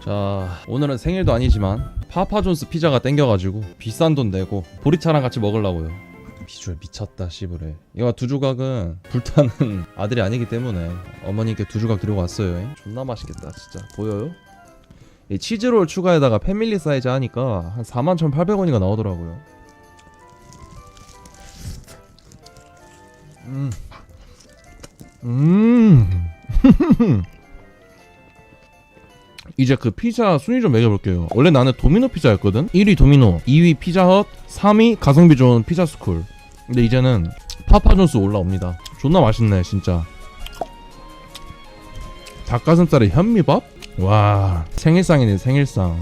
자 오늘은 생일도 아니지만 파파존스 피자가 땡겨가지고 비싼 돈 내고 보리차랑 같이 먹으려고요 비주얼 미쳤다 씨부레 이거 두 조각은 불타는 아들이 아니기 때문에 어머니께 두 조각 들고 왔어요 존나 맛있겠다 진짜 보여요? 이 치즈롤 추가에다가 패밀리 사이즈 하니까 한 41,800원이가 나오더라고요 음. 음. 이제 그 피자 순위 좀 매겨볼게요. 원래 나는 도미노 피자였거든. 1위 도미노, 2위 피자헛, 3위 가성비 좋은 피자스쿨. 근데 이제는 파파존스 올라옵니다. 존나 맛있네 진짜. 닭가슴살에 현미밥? 와 생일상이네 생일상.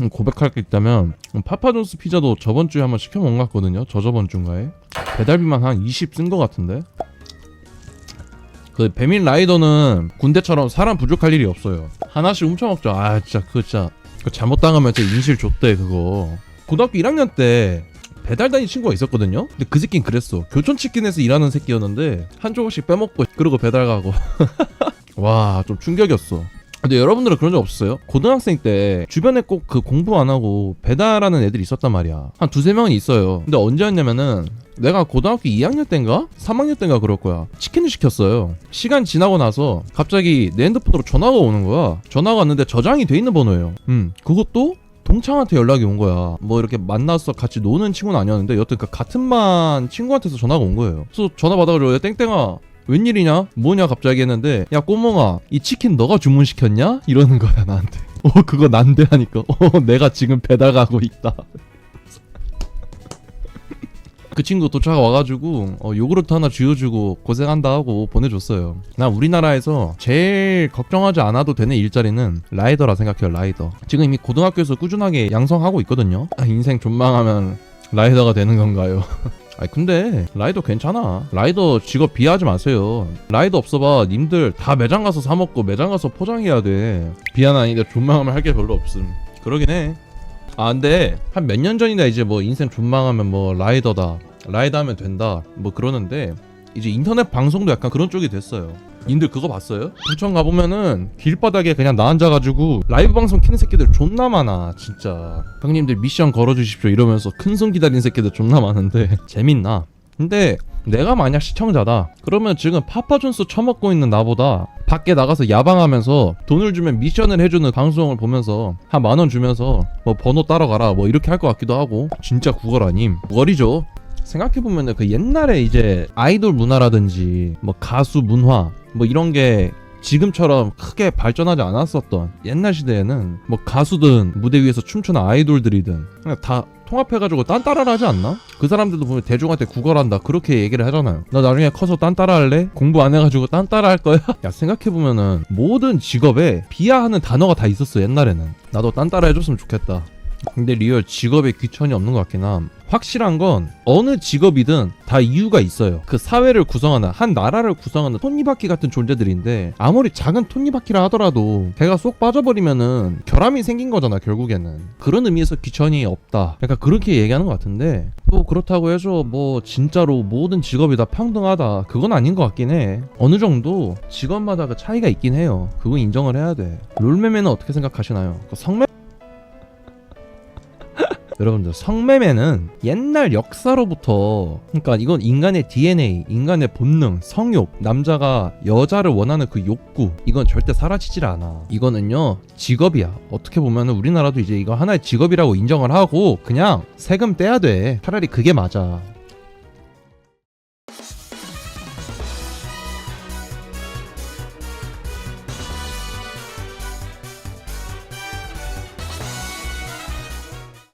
음, 고백할 게 있다면 음, 파파존스 피자도 저번 주에 한번 시켜 먹은 것 같거든요. 저저번 주인가에 배달비만 한 20 쓴 것 같은데. 그 배민 라이더는 군대처럼 사람 부족할 일이 없어요. 하나씩 훔쳐 먹죠. 아 진짜 그거 진짜 그 잘못 당하면 진짜 인실 줬대 그거. 고등학교 1학년 때 배달 다닌 친구가 있었거든요. 근데 그 새끼는 그랬어. 교촌 치킨에서 일하는 새끼였는데 한 조각씩 빼먹고 그러고 배달 가고. 와 좀 충격이었어. 근데 여러분들은 그런 적 없었어요? 고등학생 때 주변에 꼭 그 공부 안 하고 배달하는 애들이 있었단 말이야. 한 두세 명은 있어요. 근데 언제였냐면은 내가 고등학교 2학년 때인가? 3학년 때인가 그럴 거야. 치킨을 시켰어요. 시간 지나고 나서 갑자기 내 핸드폰으로 전화가 오는 거야. 전화가 왔는데 저장이 돼 있는 번호예요. 음, 그것도 동창한테 연락이 온 거야. 뭐 이렇게 만나서 같이 노는 친구는 아니었는데 여튼 그 같은 반 친구한테서 전화가 온 거예요. 그래서 전화 받아가지고 야 땡땡아 웬일이냐? 뭐냐 갑자기 했는데 야 꼬몽아 이 치킨 너가 주문시켰냐? 이러는 거야 나한테. 어 그거 난데 하니까 어 내가 지금 배달 가고 있다. 그 친구 도착 와가지고 어, 요구르트 하나 쥐어주고 고생한다 하고 보내줬어요. 나 우리나라에서 제일 걱정하지 않아도 되는 일자리는 라이더라 생각해요. 라이더. 지금 이미 고등학교에서 꾸준하게 양성하고 있거든요. 아, 인생 존망하면 라이더가 되는 건가요? 아니 근데 라이더 괜찮아. 라이더 직업 비하하지 마세요. 라이더 없어봐. 님들 다 매장 가서 사 먹고 매장 가서 포장해야 돼. 비하는 아닌데 존망하면 할 게 별로 없음. 그러긴 해. 아 근데 한 몇 년 전이나 이제 뭐 인생 존망하면 뭐 라이더다 라이더 하면 된다 뭐 그러는데 이제 인터넷 방송도 약간 그런 쪽이 됐어요. 님들 그거 봤어요? 부천 가보면은 길바닥에 그냥 나 앉아가지고 라이브 방송 키는 새끼들 존나 많아 진짜. 형님들 미션 걸어주십시오 이러면서 큰 손 기다리는 새끼들 존나 많은데 재밌나? 근데 내가 만약 시청자다. 그러면 지금 파파존스 처먹고 있는 나보다 밖에 나가서 야방하면서 돈을 주면 미션을 해주는 방송을 보면서 한 만 원 주면서 뭐 번호 따러 가라 뭐 이렇게 할 것 같기도 하고. 진짜 구걸 아님. 머리죠 생각해보면 그 옛날에 이제 아이돌 문화라든지 뭐 가수 문화 뭐 이런 게 지금처럼 크게 발전하지 않았었던 옛날 시대에는 뭐 가수든 무대 위에서 춤추는 아이돌들이든 그냥 다 통합해가지고 딴따라를 하지 않나? 그 사람들도 보면 대중한테 구걸한다 그렇게 얘기를 하잖아요 나 나중에 커서 딴따라 할래? 공부 안 해가지고 딴따라 할 거야? 야 생각해보면은 모든 직업에 비하하는 단어가 다 있었어 옛날에는 나도 딴따라 해줬으면 좋겠다 근데 리얼 직업에 귀천이 없는 것 같긴 함. 확실한 건 어느 직업이든 다 이유가 있어요. 그 사회를 구성하는 한 나라를 구성하는 톱니바퀴 같은 존재들인데 아무리 작은 톱니바퀴라 하더라도 걔가 쏙 빠져버리면은 결함이 생긴 거잖아 결국에는. 그런 의미에서 귀천이 없다. 약간 그렇게 얘기하는 것 같은데 또 그렇다고 해서 뭐 진짜로 모든 직업이 다 평등하다. 그건 아닌 것 같긴 해. 어느 정도 직업마다 그 차이가 있긴 해요. 그건 인정을 해야 돼. 롤매매는 어떻게 생각하시나요? 그 성매 여러분들 성매매는 옛날 역사로부터 그러니까 이건 인간의 DNA, 인간의 본능, 성욕, 남자가 여자를 원하는 그 욕구 이건 절대 사라지질 않아. 이거는요 직업이야. 어떻게 보면은 우리나라도 이제 이거 하나의 직업이라고 인정을 하고 그냥 세금 떼야 돼. 차라리 그게 맞아.